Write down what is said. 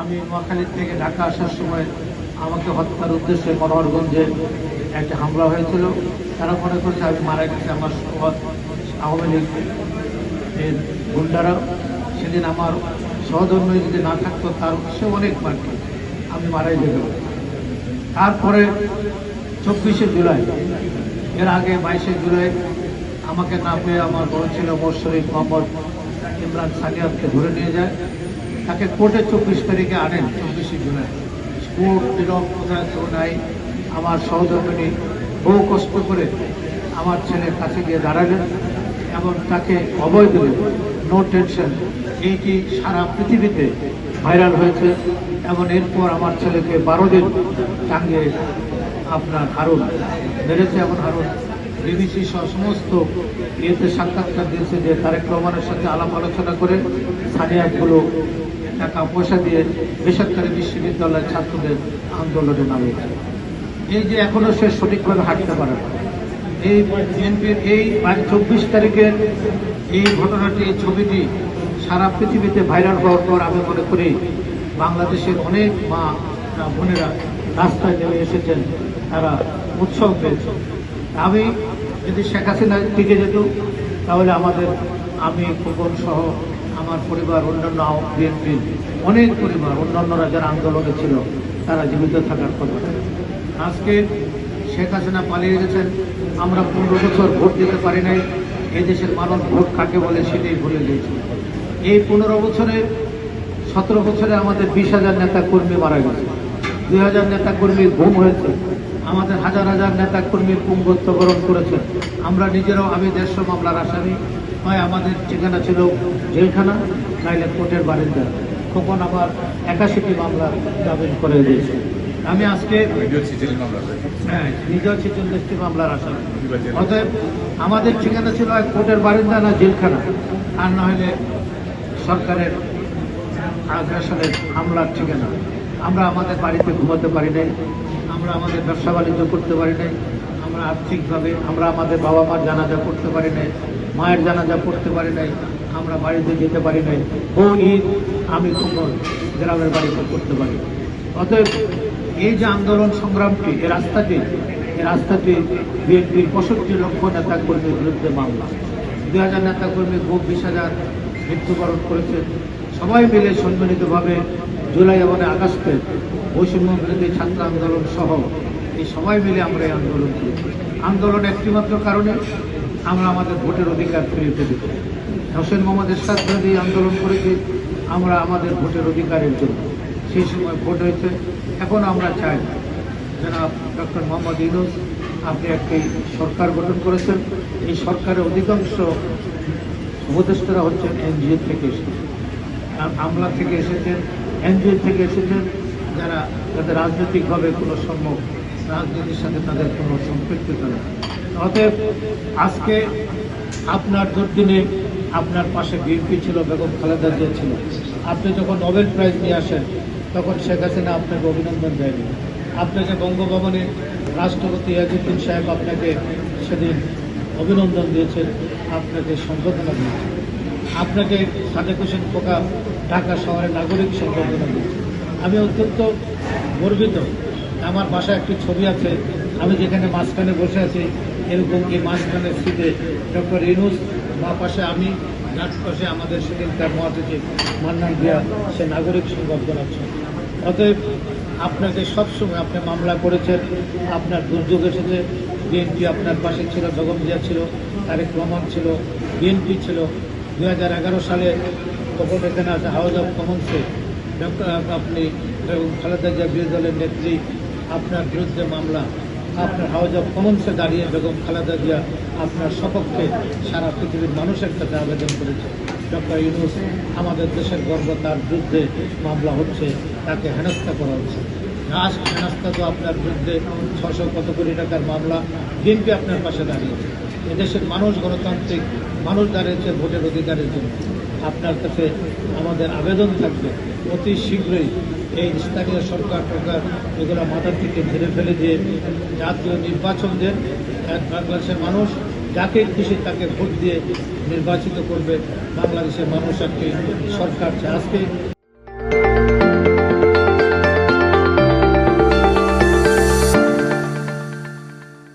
আমি নোয়াখালীর থেকে ঢাকা আসার সময় আমাকে হত্যার উদ্দেশ্যে মনোহরগঞ্জে একটা হামলা হয়েছিল। তারা মনে করছে আমি মারা গেছি, আমার সহজ আওয়ামী লীগ এর গুন্ডারা। সেদিন আমার সহধর্মী যদি না থাকতো, তার সে অনেক মারত আমি মারাই যেতে তারপরে চব্বিশে জুলাই, এর আগে বাইশে জুলাই আমাকে না পেয়ে আমার বড় ছিল মোশরিফ মোহাম্মদ ইমরান সানিয়াতকে ধরে নিয়ে যায়। তাকে কোর্টে চব্বিশ তারিখে আনেন, চব্বিশে জুলাই। কোর্ট বিরোধ কোথায় তো নাই। আমার সহধর্মিনী বহু কষ্ট করে আমার ছেলের কাছে গিয়ে দাঁড়ালেন এবং তাকে অবৈ দিলেন। নো টেনশন এইটি সারা পৃথিবীতে ভাইরাল হয়েছে এবং এরপর আমার ছেলেকে বারো দিন টাঙ্গে আপনার হারুন বেড়েছে এমন হারুন। বিবিসি সহ সমস্ত ইয়েতে সাক্ষাৎকার দিয়েছে যে তারেক রহমানের সাথে আলাপ আলোচনা করে সানিয়াতগুলো টাকা পয়সা দিয়ে বেসরকারি বিশ্ববিদ্যালয়ের ছাত্রদের আন্দোলনে নামিয়েছে। এই যে এখনও সে সঠিকভাবে হাঁটতে পারে না। এই বিএনপির এই চব্বিশ তারিখের এই ঘটনাটি, এই ছবিটি সারা পৃথিবীতে ভাইরাল হওয়ার পর আমি মনে করি বাংলাদেশের অনেক মা বোনেরা রাস্তায় নেমে এসেছেন, তারা উৎসব পেয়েছে আমি যদি শেখ হাসিনা টিকে যেত, তাহলে আমাদের আমি খোকন সহ আমার পরিবার, অন্যান্য বিএনপির অনেক পরিবার, অন্যান্যরা যারা আন্দোলনে ছিল, তারা জীবিত থাকার কথা। আজকে শেখ হাসিনা পালিয়ে গেছেন, আমরা পনেরো বছর ভোট দিতে পারি নাই দেশের মানুষ ভোট কাকে বলে সেটাই ভুলে গিয়েছে। এই পনেরো বছরে, সতেরো বছরে আমাদের বিশ হাজার নেতা কর্মী মারা গেছে। দুই হাজার নেতা কর্মীর ঘুম হয়েছে। আমাদের হাজার হাজার নেতা কর্মীর পুঙ্গত্ব বরণ করেছে আমরা নিজেরাও আমি দেড়শো মামলার আসামি। হয় আমাদের ঠিকানা ছিল জেলখানা নাইলে কোর্টের বারিন্দা খোকন আমার একাশিটি মামলা জামিন করে দিয়েছে। আমি আজকে হ্যাঁ নিজেও ছেচল্লিশটি মামলার আসামি। অতএব আমাদের ঠিকানা ছিল এক কোর্টের বারিন্দা না জেলখানা। আর না হলে সরকারের আগ্রাসনের হামলার ঠিকানা। আমরা আমাদের বাড়িতে ঘুমাতে পারি নাই। আমরা আমাদের ব্যবসা বাণিজ্য করতে পারি নাই, আমরা আর্থিকভাবে, আমরা আমাদের বাবা মার জানাজা করতে পারি নাই, মায়ের জানাজা করতে পারি নাই, আমরা বাড়িতে যেতে পারি নাই। ও ঈদ, আমি কখন গ্রামের বাড়িতে করতে পারি। অতএব এই যে আন্দোলন সংগ্রামটি এই রাস্তাটি এই রাস্তাটি বিএনপির পঁয়ষট্টি লক্ষ নেতা কর্মীর বিরুদ্ধে মামলা। দুই হাজার নেতা কর্মী খুব বিশ হাজার মৃত্যুবরণ করেছে। সবাই মিলে সম্মিলিতভাবে জুলাই এবং আগস্টে বৈষম্য বিরোধী ছাত্র আন্দোলন সহ এই সবাই মিলে আমরা এই আন্দোলন করেছি আন্দোলন একটিমাত্র কারণে আমরা আমাদের ভোটের অধিকার ফিরিয়ে পেতে হোসেন মোহাম্মদ এরশাদ বিরোধী আন্দোলন করেছি, আমরা আমাদের ভোটের অধিকারের জন্য। সেই সময় ভোট হয়েছে, এখন আমরা চাই জনাব ডক্টর মোহাম্মদ ইউনুস, আপনি একটি সরকার গঠন করেছেন। এই সরকারের অধিকাংশ উপদেষ্টারা হচ্ছেন এনজিও থেকে এসেছেন। আম- আমলা থেকে এসেছেন, এনজিও থেকে এসেছেন, যারা যাদের রাজনৈতিকভাবে কোনো সম্ভব রাজনীতির সাথে তাদের কোনো সম্পৃক্ততা নেই। অতএব আজকে আপনার দুর্দিনে আপনার পাশে বিএনপি ছিল, বেগম খালেদা জিয়া ছিল। আপনি যখন নোবেল প্রাইজ নিয়ে আসেন, তখন শেখ হাসিনা আপনাকে অভিনন্দন দেয়নি আপনি যে বঙ্গভবনে রাষ্ট্রপতি ইয়াজুদ্দিন সাহেব আপনাকে সেদিন অভিনন্দন দিয়েছেন, আপনাকে সম্বোধনা দিয়েছেন। আপনাকে সাদেক হোসেন খোকা ঢাকা শহরের নাগরিক সম্বর্ধনা আমি অত্যন্ত গর্বিত। আমার বাসায় একটি ছবি আছে। আমি যেখানে মাঝখানে বসে আছি, এরকম এই মাঝখানে সিটে ডক্টর ইনুস বা পাশে আমি ডাক আমাদের সেদিনকার মহাসচিব মান্নান দিয়া সে নাগরিক সংবর্ধনা আছে অতএব আপনাকে সবসময় আপনি মামলা করেছেন, আপনার দুর্যোগ এসেছে, বিএনপি আপনার পাশে ছিল জিয়া ছিল, তারেক রহমান ছিল, বিএনপি ছিল দু হাজার এগারো সালে তখন এখানে আছে হাউস অফ কমন্সে আপনি খালেদা জিয়া বিরোধী দলের নেত্রী আপনার বিরুদ্ধে মামলা। আপনার হাউস অফ কমন্সে দাঁড়িয়ে বেগম খালেদা জিয়া আপনার সপক্ষে সারা পৃথিবীর মানুষের কাছে আবেদন করেছে ডক্টর ইউনুস, আমাদের দেশের গর্ব তার বিরুদ্ধে মামলা হচ্ছে, তাকে হেনস্থা করা হচ্ছে। রাজ হেনস্থা তো আপনার বিরুদ্ধে ছশো কত কোটি টাকার মামলা, বিএনপি আপনার পাশে দাঁড়িয়েছে। এদেশের মানুষ গণতান্ত্রিক মানুষ দাঁড়িয়েছে ভোটের অধিকারের জন্য। আপনার কাছে আমাদের আবেদন থাকবে, অতি শীঘ্রই এই স্থানীয় সরকার টরকার এগুলো মাথার থেকে ঝেড়ে ফেলে দিয়ে জাতীয় নির্বাচন দেন। বাংলাদেশের মানুষ যাকে খুশি তাকে ভোট দিয়ে নির্বাচিত করবে। বাংলাদেশের মানুষ একটি সরকার আজকে